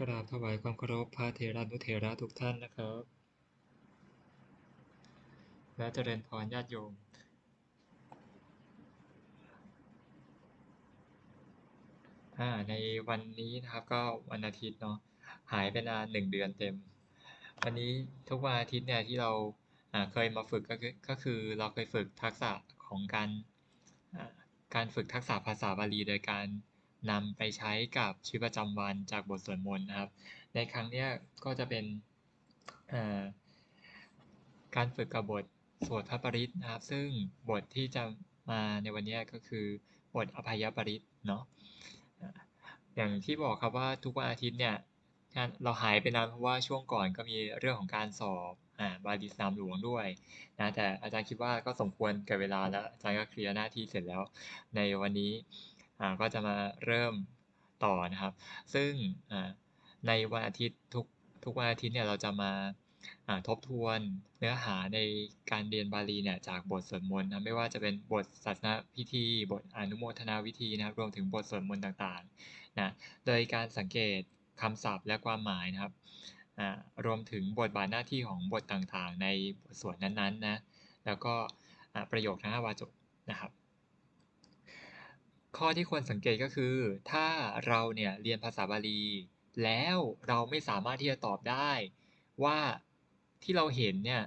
กราบถวายความเคารพพระเถรานุเถระทุกท่านนะครับ และเจริญพรญาติโยม ในวันนี้นะครับก็วันอาทิตย์เนาะหายไปนานหนึ่งเดือนเต็ม วันนี้ทุกวันอาทิตย์เนี่ยที่เราเคยมาฝึกก็คือก็คือเราเคยฝึกทักษะของการการฝึกทักษะภาษาบาลีโดยการ นำไปใช้กับชีวิตประจำวันจากบทสวดมนต์นะครับ ในครั้งนี้ก็จะเป็นการฝึกกับบทสวดพระปริตนะครับ ซึ่งบทที่จะมาในวันนี้ก็คือบทอภัยปริตเนาะอย่างที่บอกครับว่าทุกวันอาทิตย์เนี่ยเราหายไปนานเพราะว่าช่วงก่อนก็มีเรื่องของการสอบอ่าบาลีสนามหลวงด้วยนะแต่อาจารย์คิดว่าก็สมควรแก่เวลาแล้วอาจารย์ก็เคลียร์หน้าที่เสร็จแล้วในวันนี้ ก็จะมาเริ่มต่อนะครับ ซึ่งในวันอาทิตย์ทุกทุกวันอาทิตย์เนี่ยเราจะมาทบทวนเนื้อหาในการเรียนบาลีเนี่ยจากบทสวดมนต์นะไม่ว่าจะเป็นบทศาสนาพิธี บทอนุโมทนาวิธีนะครับรวมถึงบทสวดมนต์ต่างๆนะโดยการสังเกตคำศัพท์และความหมายนะครับรวมถึงบทบาทหน้าที่ของบทต่างๆ ในบทสวดนั้นๆนะแล้วก็ประโยคทั้ง5วาจกนะครับ ข้อที่ควรสังเกตก็คือ ถ้าเราเนี่ยเรียนภาษาบาลี แล้วเราไม่สามารถที่จะตอบได้ ว่าที่เราเห็นเนี่ย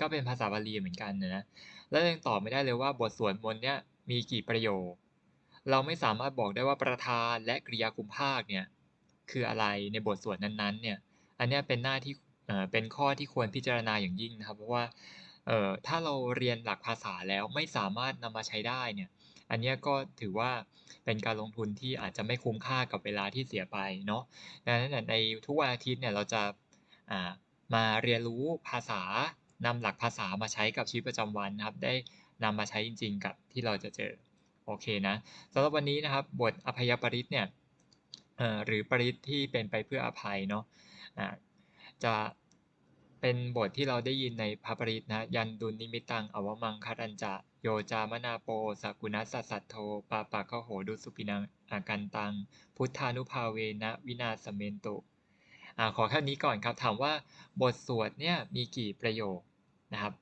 ก็เป็นภาษาบาลีเหมือนกันนะแล้วยังตอบไม่ได้เลยว่าบทสวดมนต์เนี่ยมีกี่ประโยค เราไม่สามารถบอกได้ว่าประธานและกริยาคุมภาคเนี่ยคืออะไรในบทสวดนั้นๆเนี่ยอันนี้เป็นหน้าที่เป็นข้อที่ควรพิจารณาอย่างยิ่งนะครับ เพราะว่าถ้าเราเรียนหลักภาษาแล้วไม่สามารถนำมาใช้ได้เนี่ย อันนี้ก็ถือว่าเป็นการลงทุนที่อาจจะไม่คุ้มค่ากับเวลาที่เสียไปเนาะดังนั้นในทุกวันอาทิตย์เนี่ยเราจะามาเรียนรู้ภาษานำหลักภาษามาใช้กับชีวิตประจำวันนะครับ ได้นำมาใช้จริง ๆ กับที่เราจะเจอโอเคนะสำหรับวันนี้นะครับบทอภัยปริตรเนี่ยหรือปริตรที่เป็นไปเพื่ออภัยเนาะอ่าจะเป็นบทที่เราได้ยินในพระปริตรนะยันดุลนิมิตังอวมังครัญจะ โยจามนาโปสกุณัสสสัทโธปาปะคะโหดุสุปินังอากันตัง พุทธานุภาเวนะวินาศเมนตุอ่าขอแค่นี้ก่อนครับ ถามว่าบทสวดเนี่ยมีกี่ประโยคนะครับ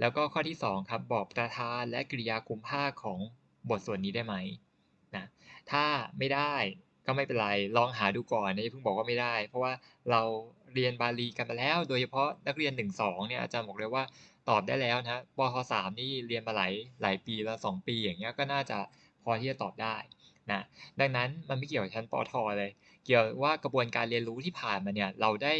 แล้วก็ข้อที่ 2 ครับบอกประธานและกริยาคุมภาคของบทสวดนี้ได้ไหมนะถ้าไม่ได้ก็ไม่เป็นไร ลองหาดูก่อนนะเพิ่งบอกว่าไม่ได้ เพราะว่าเราเรียนบาลีกันมาแล้ว โดยเฉพาะนักเรียน1-2เนี่ยอาจารย์บอกเลยว่า ตอบได้แล้วนะครับปท.3นี่เรียนมาหลายหลายปีแล้ว2ปีอย่างเงี้ยก็น่าจะพอที่จะตอบได้นะดังนั้นมันไม่เกี่ยวกับชั้นปท.เลย เกี่ยวว่ากระบวนการเรียนรู้ที่ผ่านมาเนี่ยเราได้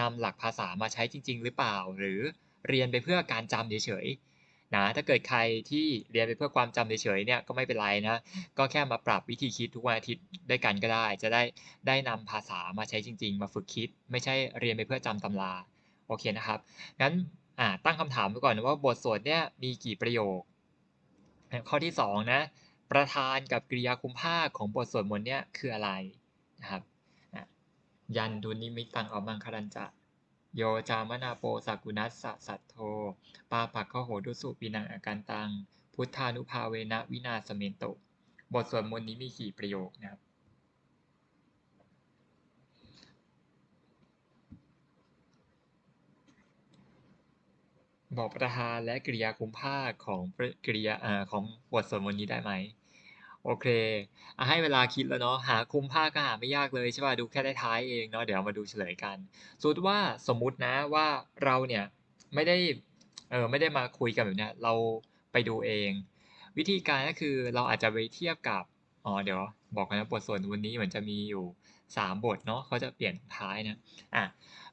นำหลักภาษามาใช้จริง ๆ หรือเปล่า หรือเรียนไปเพื่อการจำเฉยๆนะถ้าเกิดใครที่เรียนไปเพื่อความจำเฉยๆเนี่ยก็ไม่เป็นไรนะก็แค่มาปรับวิธีคิดทุกวันอาทิตย์ด้วยกันก็ได้ จะได้ได้นำภาษามาใช้จริง ๆ มาฝึกคิด ไม่ใช่เรียนไปเพื่อจำตำราโอเคนะครับงั้น ตั้งคำถามไว้ก่อนนะว่าบทสวดเนี่ยมีกี่ประโยค ข้อที่2นะประธานกับกริยาคุมภาคของบทสวดมนต์เนี่ยคืออะไรนะครับยันดุลนิมิตังอวมังครัญจะโยจามนาโปสักุณัสสะสัทโธปาปะคะโหดุสุปินังอากันตัง พุทธานุภาเวนะวินาศเมนตุบทสวดมนต์นี้มีกี่ประโยคนะครับ บอกประธานและกริยาคุมภาคของกริยาอของบทสวดมนต์นี้ได้ไหม โอเคอ่าให้เวลาคิดแล้วเนาะหาคุมภาคก็หาไม่ยากเลยใช่เปล่าดูแค่ท้ายเองเนาะเดี๋ยวมาดูเฉลยกันสมมุติว่าสมมุตินะว่าเราเนี่ยไม่ได้เออไม่ได้มาคุยกันแบบเนี้ยเราไปดูเอง วิธีการก็คือเราอาจจะไปเทียบกับอ๋อเดี๋ยวบอกก่อนนะบทสวดวันนี้เหมือนจะมีอยู่ 3 บทเนาะเขาจะเปลี่ยนท้ายนะอ่า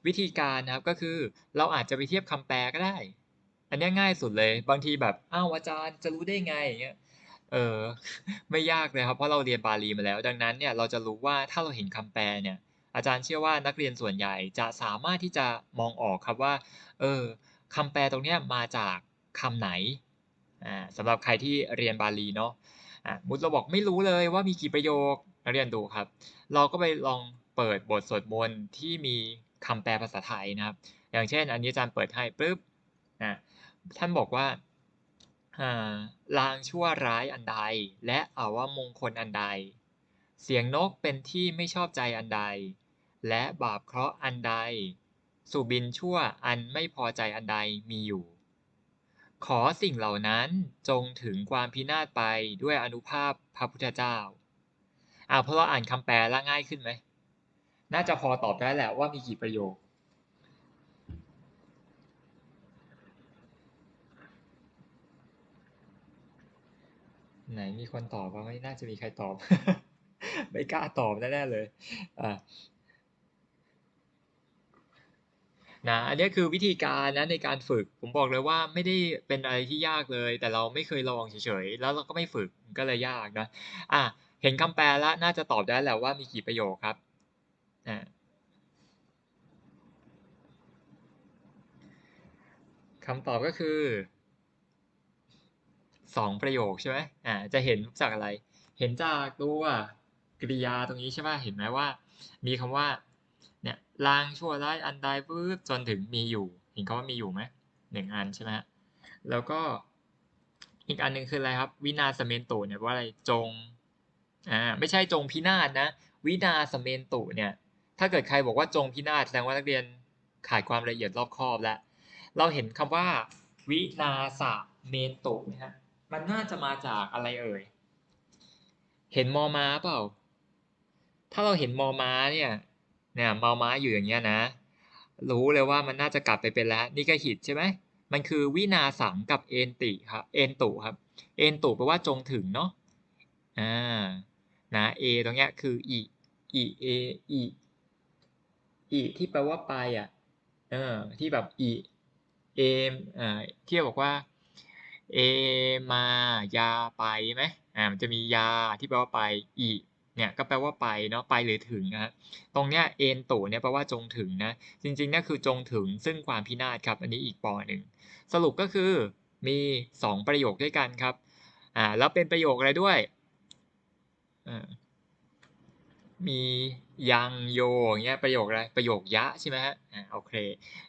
วิธีการนะครับก็คือเราอาจจะไปเทียบคำแปลก็ได้ อันนี้ง่ายสุดเลย บางทีแบบอ้าวอาจารย์จะรู้ได้ไงอย่างเงี้ยเออไม่ยากเลยครับเพราะเราเรียนบาลีมาแล้ว ดังนั้นเนี่ยเราจะรู้ว่าถ้าเราเห็นคำแปลเนี่ยอาจารย์เชื่อว่านักเรียนส่วนใหญ่จะสามารถที่จะมองออกครับว่าเออคำแปลตรงเนี้ยมาจากคำไหนอ่าสำหรับใครที่เรียนบาลีเนาะอ่าสมมุติเราบอกไม่รู้เลยว่ามีกี่ประโยคนักเรียนดูครับ เราก็ไปลองเปิดบทสวดมนต์ที่มีคำแปลภาษาไทยนะครับ อย่างเช่น อันนี้อาจารย์เปิดให้ปุ๊บอ่า ท่านบอกว่าลางชั่วร้ายอันใด และอาวมงคลอันใด เสียงนกเป็นที่ไม่ชอบใจอันใด และบาปเคราะห์อันใด สุบินชั่วอันไม่พอใจอันใดมีอยู่ ขอสิ่งเหล่านั้นจงถึงความพินาศไปด้วยอนุภาพพระพุทธเจ้าอ่าเพราะเราอ่านคำแปลแล้วง่ายขึ้นไหม น่าจะพอตอบได้แหละว่ามีกี่ประโยค ไหนมีคนตอบว่าไม่น่าจะมีใครตอบ ไม่กล้าตอบแน่ๆเลยอ่านะอันนี้คือวิธีการนะในการฝึกผมบอกเลยว่าไม่ได้เป็นอะไรที่ยากเลย แต่เราไม่เคยลองเฉยๆแล้วเราก็ไม่ฝึกก็เลยยากนะอะเห็นคำแปลแล้วน่าจะตอบได้แล้วว่ามีกี่ประโยคครับอ่าคำตอบก็คือ สองประโยคใช่ไหมอ่าจะเห็นจากอะไร เห็นจากตัวกริยาตรงนี้ใช่ไหมเห็นไหมว่า มีคำว่าเนี่ยลางชั่วร้ายอันใดปุ๊บจนถึงมีอยู่ เห็นคำว่ามีอยู่ไหมหนึ่งอันใช่ไหมแล้วก็อีกอันหนึ่งคืออะไรครับ วินาสเมนตุเนี่ยว่าอะไรจงอ่าไม่ใช่จงพินาศนะ วินาสเมนตุเนี่ย ถ้าเกิดใครบอกว่าจงพินาศแสดงว่านักเรียนขาดความละเอียดรอบคอบแล้วเราเห็นคำว่า วินาสเมนตุนะฮะ มันน่าจะมาจากอะไรเอ่ย เห็นมอม้าเปล่า ถ้าเราเห็นมอม้าเนี่ย เนี่ยมอม้าอยู่อย่างเงี้ยนะ รู้เลยว่ามันน่าจะกลับไปเป็นแล้ว นี่ก็หิดใช่ไหม มันคือวินาสังกับเอนติครับ เอนตุครับ เอนตุแปลว่าจงถึงเนาะ อ่า นะ เอตรงเนี้ยคืออีอีเออีอีที่แปลว่าไปอะ เออ ที่แบบอีเอมอ่าที่บอกว่า เอมายาไปไหมอ่ามันจะมียาที่แปลว่าไปอีเนี่ยก็แปลว่าไปเนาะไปหรือถึงนะตรงเนี้ยเอ็นตุเนี่ยแปลว่าจงถึงนะจริงๆนี่คือจงถึงซึ่งความพินาศครับ อันนี้อีกปอหนึ่งสรุปก็คือมีสองประโยคด้วยกันครับอ่าแล้วเป็นประโยคอะไรด้วยอ่ามียังโยเงี้ยประโยคอะไรประโยคยะใช่ไหมฮะอ่าโอเค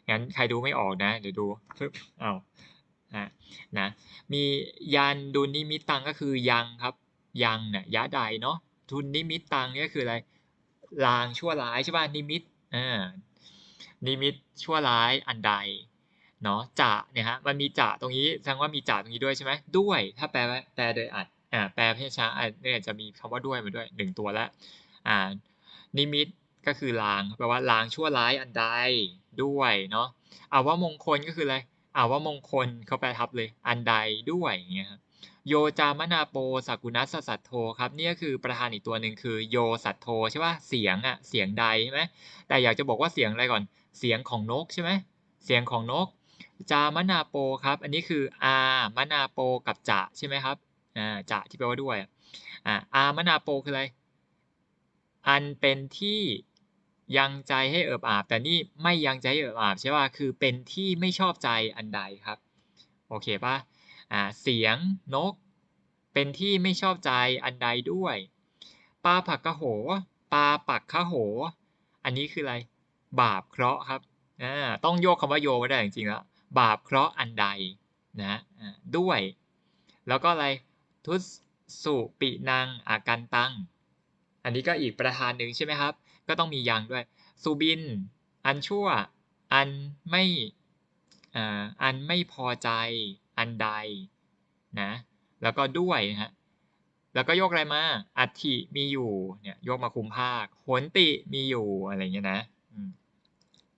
งั้นใครดูไม่ออกนะเดี๋ยวดูปึ๊บเอา อ่านะมียันดุนิมิตังก็คือยังครับ ยังเนี่ยยะใดเนาะทุนนิมิตตังเนี่ยคืออะไรลางชั่วร้ายใช่ป่ะนิมิตอ่านิมิตชั่วร้ายอันใดเนาะจะเนี่ยฮะมันมีจะตรงนี้แสดงว่ามีจะตรงนี้ด้วยใช่ไหมด้วย ถ้าแปลแปลโดยอัดอ่าแปลเพศช้าเนี่ยจะมีคำว่าด้วยมาด้วยหนึ่งตัวแล้วอ่านิมิตก็คือลางแปลว่าลางชั่วร้ายอันใดด้วยเนาะอาว่ามงคลก็คืออะไร อาว่ามงคลเขาแปลทับเลย อันใดด้วยอย่างเงี้ยครับโยจามนาโปสักุณัสสัตโทครับนี่ก็คือประธานอีกตัวหนึ่งคือโยสัตโทใช่ป่ะเสียงอะเสียงใดใช่ไหมแต่อยากจะบอกว่าเสียงอะไรก่อนเสียงของนกใช่ไหมเสียงของนก จามนาโปครับ อันนี้คืออามนาโปกับจะใช่ไหมครับอ่าจะที่แปลว่าด้วยอ่าอามนาโปคืออะไรอันเป็นที่ ยังใจให้เอิบอาบ แต่นี่ไม่ยังใจให้เอิบอาบใช่ป่ะคือเป็นที่ไม่ชอบใจอันใดครับโอเคป่ะอ่าเสียงนก เป็นที่ไม่ชอบใจอันใดด้วยปลาผักกะโหปลาปักขะโห อันนี้คืออะไร บาปเคราะห์ครับอ่าต้องโยกคำว่าโยก็ได้จริงๆแล้วบาปเคราะห์อันใดนะด้วย แล้วก็อะไรทุสุปินังอากันตัง อันนี้ก็อีกประธานหนึ่งใช่ไหมครับ ก็ต้องมียังด้วยสุบิน อันชั่ว อันไม่อันไม่พอใจอันใดนะแล้วก็ด้วยฮะแล้วก็โยกอะไรมาอัฐิมีอยู่เนี่ยโยกมาคุมภาคโหนติมีอยู่อะไรเงี้ยนะ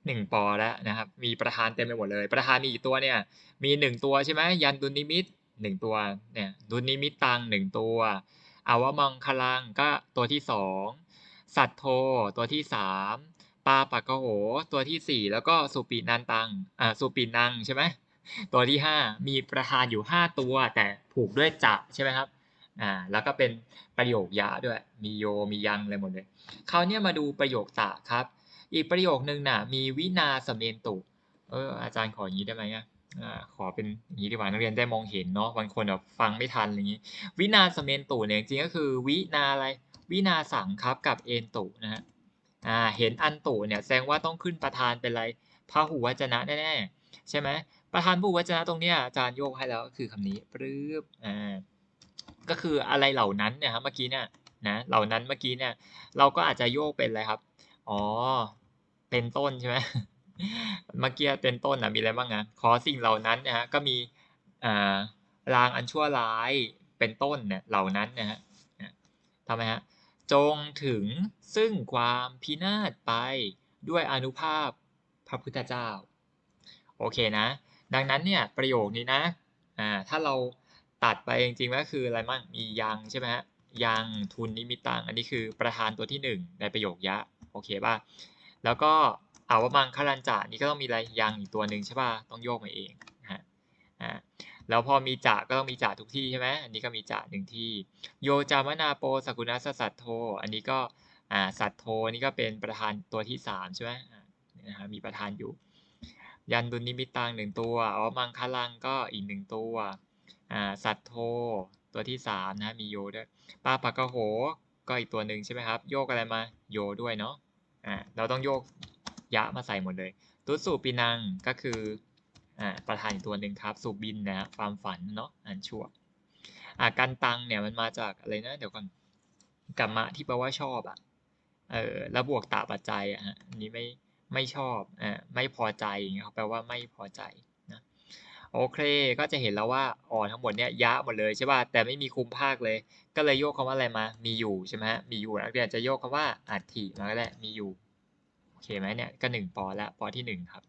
หนึ่งปอแล้วนะครับ มีประธานเต็มไปหมดเลย ประธานมีกี่ตัวเนี่ย มีหนึ่งตัวใช่ไหมยันดุนิมิตหนึ่งตัวเนี่ยดุนิมิตตังหนึ่งตัวอาวมังคลังก็ตัวที่สอง สัตโทตัวที่สามปาปักกโหตัวที่สี่แล้วก็สุปีนันตังอ่าสุปีนังใช่ไหมตัวที่ห้ามีประธานอยู่ห้าตัวแต่ผูกด้วยจะใช่ไหมครับอ่าแล้วก็เป็นประโยคยะด้วยมีโยมียังอะไรหมดเลยคราวนี้มาดูประโยคตะครับ อีกประโยคนึงน่ะมีวินาสเมนตุเอออาจารย์ขออย่างนี้ได้ไหมอะอ่าขอเป็นอย่างนี้ดีกว่านักเรียนได้มองเห็นเนาะบางคนแบบฟังไม่ทันอะไรอย่างนี้ วินาสเมนตุเนี่ยจริงก็คือวินาอะไร วินาสังครับกับเอนตุนะฮะอ่าเห็นอันตุเนี่ยแสดงว่าต้องขึ้นประธานเป็นอะไรพหูวจนะแน่ๆใช่ไหมประธานผู้วจนะตรงเนี้ยอาจารย์โยกให้แล้วก็คือคำนี้ปรื๊บอ่าก็คืออะไรเหล่านั้นเนี่ยครับเมื่อกี้เนี่ยนะเหล่านั้นเมื่อกี้เนี่ยเราก็อาจจะโยกเป็นอะไรครับอ๋อเป็นต้นใช่ไหมเมื่อกี้เป็นต้นนะมีอะไรบ้างนะขอสิ่งเหล่านั้นนะฮะก็มีอ่ารางอันชั่วร้ายเป็นต้นเนี่ยเหล่านั้นนะฮะทำไมฮะ จงถึงซึ่งความพินาศไปด้วยอนุภาพพระพุทธเจ้า โอเคนะ ดังนั้นเนี่ยประโยคนี้นะอ่าถ้าเราตัดไปจริงๆก็คืออะไรมั่งมียังใช่ไหมฮะยังทุนนิมิตังอันนี้คือประธานตัวที่หนึ่งในประโยคยะโอเคป่ะแล้วก็อาวมังคารันจานี่ก็ต้องมีอะไรยังอีกตัวหนึ่งใช่ป่ะต้องโยกมาเอง แล้วพอมีจะก็ต้องมีจะทุกที่ใช่ไหมอันนี้ก็มีจะหนึ่งที่ โยจามนาโปสกุณัสสัตโท อันนี้ก็อ่าสัตโทนี่ก็เป็นประธานตัวที่สามใช่ไหมนะฮะมีประธานอยู่ ยันดุนิมิตังหนึ่งตัวอมังคลังก็อีกหนึ่งตัวอ่าสัตโทตัวที่สามนะมีโยด้วยปาปากกะโหก็อีกตัวหนึ่งใช่ไหมครับโยกอะไรมาโยด้วยเนาะอ่าเราต้องโยกยะมาใส่หมดเลย ตุสูปินังก็คือ อ่าประธานอีกตัวหนึ่งครับ สุบินนะความฝันเนาะอันชั่วอ่ากันตังเนี่ยมันมาจากอะไรนะเดี๋ยวก่อนกรรมะที่แปลว่าชอบอะเออแล้วบวกตาปัจจัยอะฮะอันนี้ไม่ไม่ชอบอ่าไม่พอใจอย่างเงี้ยเขาแปลว่าไม่พอใจนะโอเคก็จะเห็นแล้วว่าอ๋อทั้งหมดเนี่ยยะหมดเลยใช่ป่ะแต่ไม่มีคุมภาคเลย ก็เลยโยกคำว่าอะไรมา มีอยู่ใช่ไหมฮะมีอยู่นักเรียนจะโยกคำว่าอัฐิมาก็ได้มีอยู่โอเคไหมเนี่ยก็หนึ่งปอละปอที่หนึ่งครับ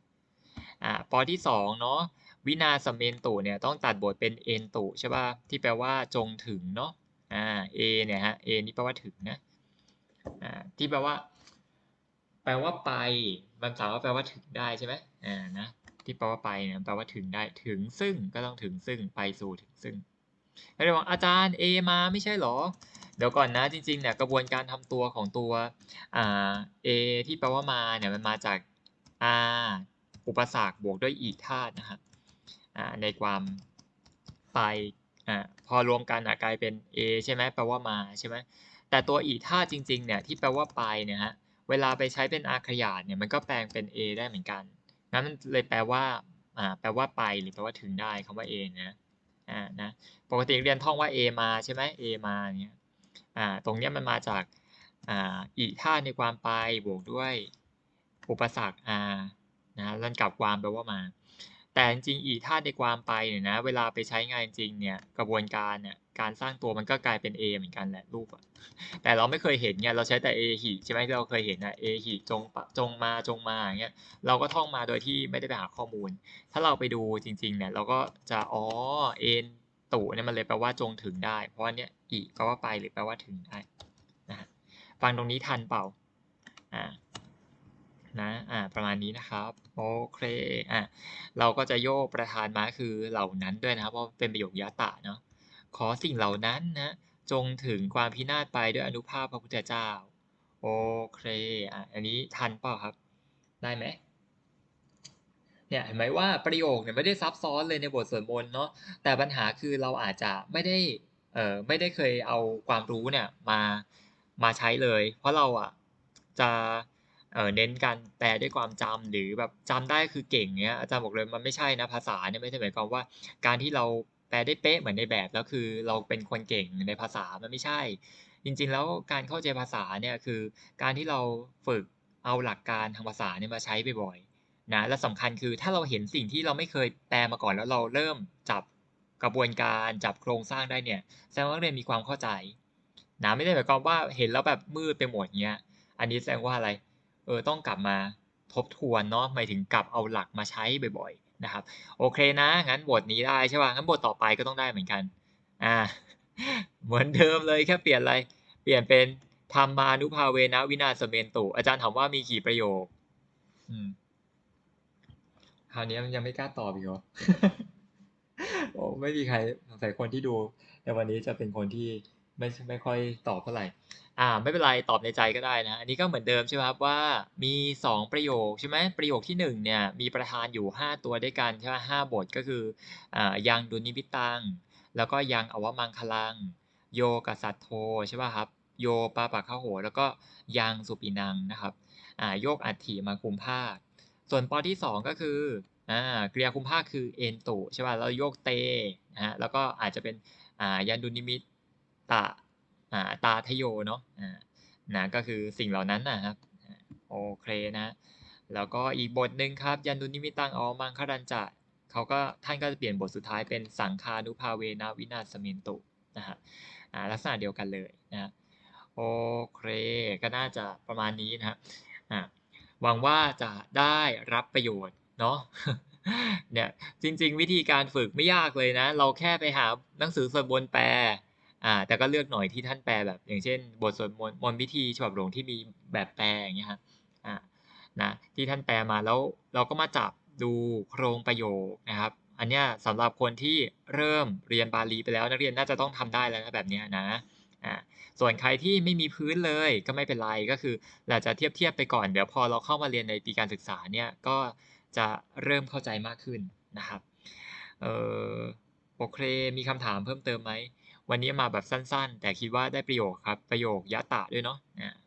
อ่าปอที่สองเนาะวินาสเมนตุเนี่ยต้องตัดบทเป็นเอนตุใช่ป่ะที่แปลว่าจงถึงเนาะอ่าเอเนี่ยฮะเอนี่แปลว่าถึงนะอ่าที่แปลว่า แปลว่าไปมันสามารถแปลว่าถึงได้ใช่ไหมอ่านะที่แปลว่าไปเนี่ยแปลว่าถึงได้ถึงซึ่งก็ต้องถึงซึ่งไปสู่ถึงซึ่งแล้วเดี๋ยวบอกอาจารย์ A มาไม่ใช่หรอ เดี๋ยวก่อนนะจริงๆเนี่ยกระบวนการทำตัวของตัวอ่า A ที่แปลว่ามาเนี่ยมันมาจาก R อุปสรรคบวกด้วยอีธาตุนะครับในความไปอพอรวมกันกลายเป็น A ใช่ไหมแปลว่ามาใช่ไหมแต่ตัวอีธาตุจริงๆเนี่ยที่แปลว่าไปเนี่ยฮะเวลาไปใช้เป็นอาขยาดเนี่ยมันก็แปลงเป็น A ได้เหมือนกันงั้นมันเลยแปลว่าแปลว่าไปหรือแปลว่าถึงได้คำว่า A นะอ่านะปกติเรียนท่องว่า A มาใช่ไหม A มาเนี่ยอ่าตรงเนี้ยมันมาจากอ่าอีธาตุในความไปบวกด้วยอุปสรรค R นะล้วกลับความแปลว่ามา แต่จริงๆอีธาในความไปเนี่ยนะ เวลาไปใช้งานจริงเนี่ยกระบวนการเนี่ยการสร้างตัวมันก็กลายเป็น A เหมือนกันแหละรูปอะแต่เราไม่เคยเห็นเนี่ยเราใช้แต่ A หิใช่ไหมที่เราเคยเห็นนะ A หิจงจงมาจงมาอย่างเงี้ยเราก็ท่องมาโดยที่ไม่ได้ไปหาข้อมูล ถ้าเราไปดูจริงๆเนี่ยเราก็จะอ๋อเอ็นตู่เนี่ยมันเลยแปลว่าจงถึงได้ เพราะว่าเนี่ยอีแปลว่าไปหรือแปลว่าถึงได้นะฟังตรงนี้ทันเปล่าอ่า นะอ่าประมาณนี้นะครับโอเคอะเราก็จะโยกประธานมาคือเหล่านั้นด้วยนะครับเพราะเป็นประโยคยะตะเนาะขอสิ่งเหล่านั้นนะจงถึงความพินาศไปด้วยอนุภาพพระพุทธเจ้าโอเคอะอันนี้ทันเปล่าครับ ได้ไหมเนี่ยเห็นไหมว่าประโยคเนี่ยไม่ได้ซับซ้อนเลยในบทสวดมนต์เนาะแต่ปัญหาคือเราอาจจะไม่ได้เอ่อไม่ได้เคยเอาความรู้เนี่ยมามาใช้เลย เพราะเราอะจะ เออเน้นการแปลด้วยความจำหรือแบบจำได้คือเก่งเงี้ยอาจารย์บอกเลยมันไม่ใช่นะภาษาเนี่ยไม่ใช่หมายความว่า การที่เราแปลได้เป๊ะเหมือนในแบบแล้วคือเราเป็นคนเก่งในภาษามันไม่ใช่ จริง ๆ แล้วการเข้าใจภาษาเนี่ยคือการที่เราฝึกเอาหลักการทางภาษาเนี่ยมาใช้บ่อยๆนะและสำคัญคือถ้าเราเห็นสิ่งที่เราไม่เคยแปลมาก่อนแล้วเราเริ่มจับกระบวนการจับโครงสร้างได้เนี่ยแสดงว่าเรียนมีความเข้าใจนะไม่ได้หมายความว่าเห็นแล้วแบบมืดไปหมดเงี้ยอันนี้แสดงว่าอะไร ออต้องกลับมาทบทวนเนาะหมายถึงกลับเอาหลักมาใช้บ่อยๆนะครับโอเคนะงั้นบทนี้ได้ใช่ป่ะงั้นบทต่อไปก็ต้องได้เหมือนกันอ่าเหมือนเดิมเลยแค่เปลี่ยนอะไรเปลี่ยนเป็นธรรมานุภาเวนะวินาศเมนตุ อาจารย์ถามว่ามีกี่ประโยคอืมคราวนี้มันยังไม่กล้าตอบอีกเหรอโอ้ไม่มีใครสงสัยคนที่ดู ในวันนี้จะเป็นคนที่ไม่ไม่ค่อยตอบเท่าไหร่ อ่าไม่เป็นไรตอบในใจก็ได้นะ อันนี้ก็เหมือนเดิมใช่ไหมครับว่ามีสองประโยคใช่ไหมประโยคที่หนึ่งเนี่ยมีประธานอยู่ห้าตัวด้วยกันใช่ไหมห้าบทก็คืออ่ายังดุนิมิตัง แล้วก็ยังอวมังคลัง โยกัสัตโทใช่ป่ะครับโยปาปะข้าโห แล้วก็ยังสุปินังนะครับอ่าโยกอัฐิมาคุมภาค ส่วนปอที่สองก็คืออ่ากริยาคุมภาคคือเอนตุใช่ป่ะแล้วโยกเตนะฮะแล้วก็อาจจะเป็นอ่ายันดุนิมิตตะ ตาทโยเนาะนะก็คือสิ่งเหล่านั้นนะครับโอเคนะ แล้วก็อีกบทหนึ่งครับ ยันดุนิมิตังออมังครันจะเขาก็ท่านก็จะเปลี่ยนบทสุดท้ายเป็นสังคานุภาเวนาวินาศเมนตุนะฮะลักษณะเดียวกันเลยนะโอเคก็น่าจะประมาณนี้นะฮะหวังว่าจะได้รับประโยชน์เนาะเนี่ยจริงๆ วิธีการฝึกไม่ยากเลยนะ เราแค่ไปหาหนังสือสวดมนต์แปล อ่าแต่ก็เลือกหน่อยที่ท่านแปลแบบ อย่างเช่น บทสวดมนต์มนต์พิธีฉบับหลวงที่มีแบบแปลอย่างเงี้ยครับอ่านะที่ท่านแปลมาแล้วเราก็มาจับดูโครงประโยคนะครับ อันเนี้ยสำหรับคนที่เริ่มเรียนบาลีไปแล้วนักเรียนน่าจะต้องทำได้แล้วนะแบบเนี้ยนะอ่าส่วนใครที่ไม่มีพื้นเลยก็ไม่เป็นไรก็คือเราจะเทียบเทียบไปก่อนเดี๋ยวพอเราเข้ามาเรียนในปีการศึกษาเนี่ยก็จะเริ่มเข้าใจมากขึ้นนะครับเออโอเคมีคำถามเพิ่มเติมไหม วันนี้มาแบบสั้นๆ แต่คิดว่าได้ประโยชน์ครับ ประโยคยะตะด้วยเนาะ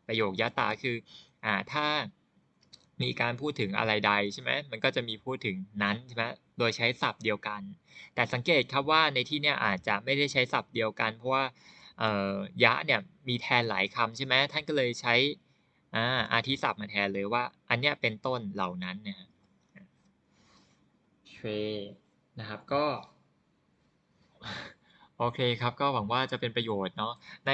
ประโยคยะตะคืออ่าถ้ามีการพูดถึงอะไรใดใช่ไหมมันก็จะมีพูดถึงนั้นใช่ไหมโดยใช้ศัพท์เดียวกัน แต่สังเกตครับว่าในที่เนี้ยอาจจะไม่ได้ใช้ศัพท์เดียวกัน เพราะว่าเอ่อยะเนี่ยมีแทนหลายคำใช่ไหมท่านก็เลยใช้อ่าอาทิศัพท์มาแทนเลยว่า อันเนี้ยเป็นต้นเหล่านั้นนะฮะโอเคนะครับก็ โอเคครับ ก็หวังว่าจะเป็นประโยชน์เนาะใน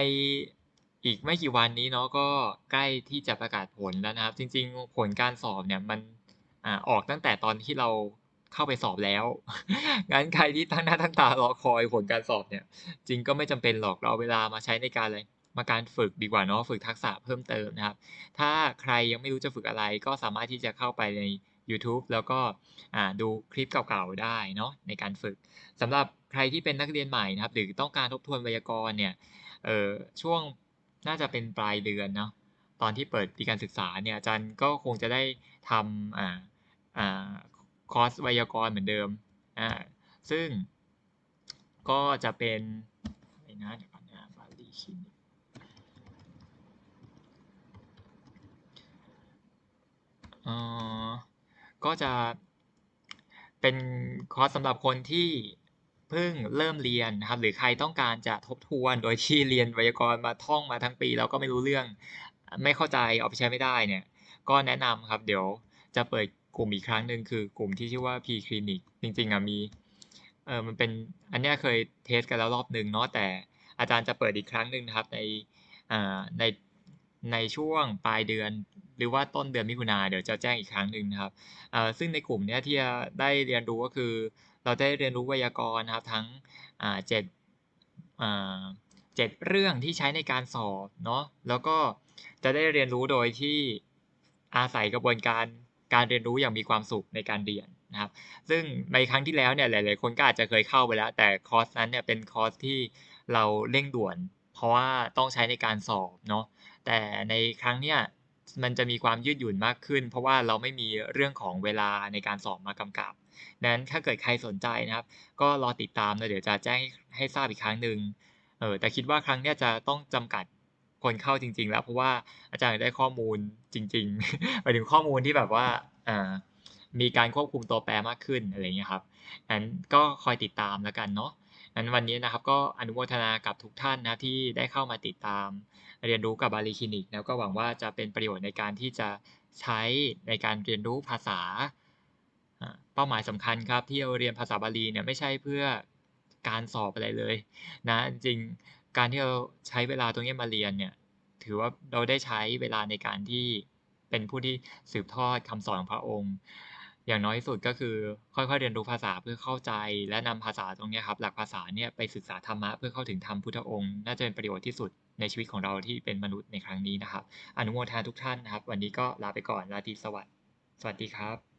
อีกไม่กี่วันนี้เนาะก็ใกล้ที่จะประกาศผลแล้วนะครับ จริง ๆ ผลการสอบเนี่ยมันอ่าออกตั้งแต่ตอนที่เราเข้าไปสอบแล้ว งั้นใครที่ตั้งหน้าตั้งตารอคอยผลการสอบเนี่ย จริงก็ไม่จำเป็นหรอกเราเอาเวลามาใช้ในการอะไรมาการฝึกดีกว่าเนาะฝึกทักษะเพิ่มเติมนะครับ ถ้าใครยังไม่รู้จะฝึกอะไรก็สามารถที่จะเข้าไปใน YouTube แล้วก็ดูคลิปเก่าๆได้เนาะในการฝึกสำหรับใครที่เป็นนักเรียนใหม่นะครับ หรือต้องการทบทวนไวยากรณ์เนี่ยเออช่วงน่าจะเป็นปลายเดือนเนาะตอนที่เปิดปีการศึกษาเนี่ยอาจารย์ก็คงจะได้ทำอ่าอ่าคอร์สไวยากรณ์เหมือนเดิมอ่าซึ่งก็จะเป็นอะไรนะเดี๋ยวก่อนนะบาลีคินอ่า ก็จะเป็นคอร์สสำหรับคนที่เพิ่งเริ่มเรียนนะครับ หรือใครต้องการจะทบทวนโดยที่เรียนไวยากรณ์มาท่องมาทั้งปี แล้วก็ไม่รู้เรื่อง ไม่เข้าใจเอาไปใช้ไม่ได้เนี่ย ก็แนะนำครับเดี๋ยวจะเปิดกลุ่มอีกครั้งหนึ่งคือกลุ่มที่ชื่อว่า P Clinic จริงๆอะมีเออมันเป็นอันนี้เคยเทสกันแล้วรอบหนึ่งเนาะแต่อาจารย์จะเปิดอีกครั้งหนึ่งนะครับในอ่าในในช่วงปลายเดือน หรือว่าต้นเดือนมิถุนาเดี๋ยวจะแจ้งอีกครั้งหนึ่งนะครับซึ่งในกลุ่มนี้ที่จะได้เรียนรู้ก็คือ เราได้เรียนรู้ไวยากรณ์นะครับทั้งเจ็ดเจ็ดเรื่องที่ใช้ในการสอบเนาะแล้วก็จะได้เรียนรู้โดยที่อาศัยกระบวนการการเรียนรู้อย่างมีความสุขในการเรียนนะครับ ซึ่งในครั้งที่แล้วเนี่ยหลาย ๆ คนก็อาจจะเคยเข้าไปแล้ว แต่คอร์สนั้นเนี่ยเป็นคอร์สที่เราเร่งด่วน เพราะว่าต้องใช้ในการสอบเนาะแต่ในครั้งเนี้ย มันจะมีความยืดหยุ่นมากขึ้น เพราะว่าเราไม่มีเรื่องของเวลาในการสอบมากำกับนั้นถ้าเกิดใครสนใจนะครับ ก็รอติดตามเลยเดี๋ยวจะแจ้งให้ทราบอีกครั้งหนึ่งเออแต่คิดว่าครั้งนี้จะต้องจำกัดคนเข้าจริง ๆ แล้วเพราะว่าอาจารย์ได้ข้อมูลจริงๆหมายถึงข้อมูลที่แบบว่าอ่ามีการควบคุมตัวแปรมากขึ้นอะไรเงี้ยครับนั้นก็คอยติดตามแล้วกันเนาะ นั้นวันนี้นะครับก็อนุโมทนากับทุกท่านนะที่ได้เข้ามาติดตาม เรียนรู้กับบาลีคลินิก แล้วก็หวังว่าจะเป็นประโยชน์ในการที่จะใช้ในการเรียนรู้ภาษา เป้าหมายสำคัญครับที่เราเรียนภาษาบาลีเนี่ยไม่ใช่เพื่อการสอบอะไรเลยนะจริงการที่เราใช้เวลาตรงนี้มาเรียนเนี่ยถือว่าเราได้ใช้เวลาในการที่เป็นผู้ที่สืบทอดคำสอนของพระองค์ อย่างน้อยสุดก็คือค่อยๆเรียนรู้ภาษาเพื่อเข้าใจ และนำภาษาตรงนี้ครับ หลักภาษาเนี่ยไปศึกษาธรรมะเพื่อเข้าถึงธรรมพุทธองค์น่าจะเป็นประโยชน์ที่สุดในชีวิตของเราที่เป็นมนุษย์ในครั้งนี้นะครับ อนุโมทนาทุกท่านนะครับ วันนี้ก็ลาไปก่อนราตรีสวัสดิ์สวัสดีครับ